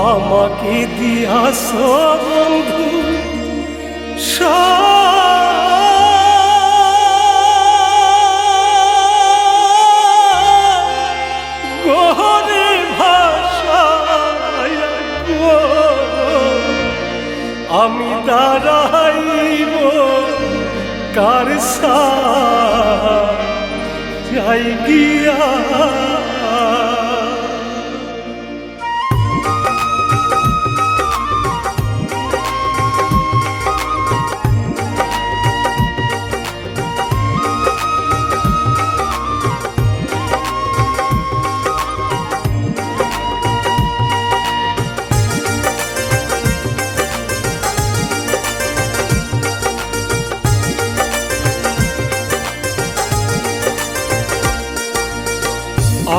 আমাকে দিয়াস বন্ধু গহরে ভাষায় আমি দাঁড়াইব কার যাই গিয়া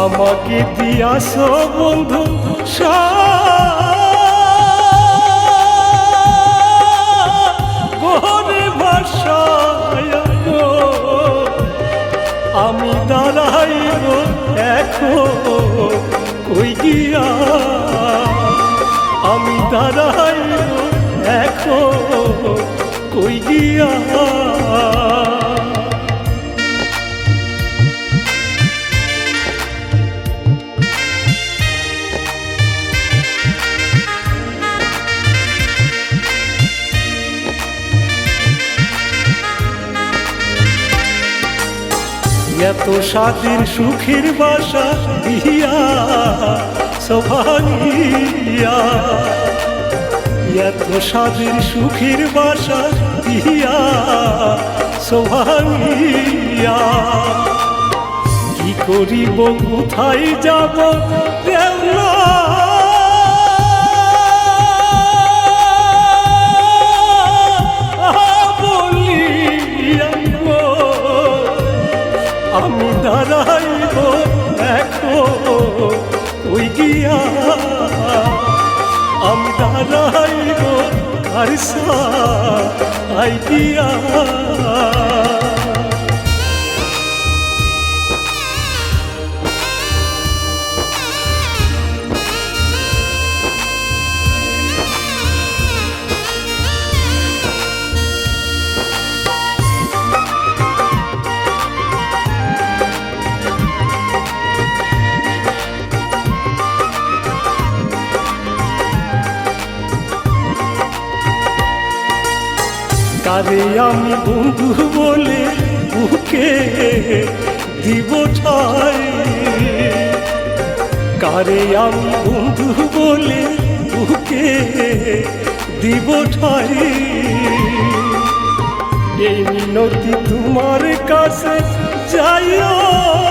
আমাকে দিয়াস বন্ধু গহরে ভাষায় আমি দাঁড়াইব এখন কই গিয়া? আমি দাঁড়াইব এখন কই গিয়া? এত স্বাদের সুখের বাসা দিয়া সভানিয়া এত স্বাদের সুখের বাসা দিয়া সভানিয়া কি করিব, কোথায় যাব দেওলা আমি দাঁড়াইব কারসা আই গিয়া কারে আমি বন্ধু বলে বুকে দিব ঠাই কারে আমি বন্ধু বলে বুকে দিব ঠাই এই মিনতি তোমার কাছে যাইও।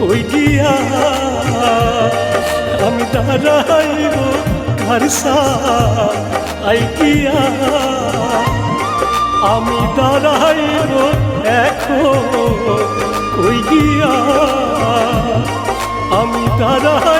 কই গিয়া? আমি দাঁড়াইব কারসা আই গিয়া। আমি দাঁড়াইব এখন কই গিয়া? আমি দাঁড়াই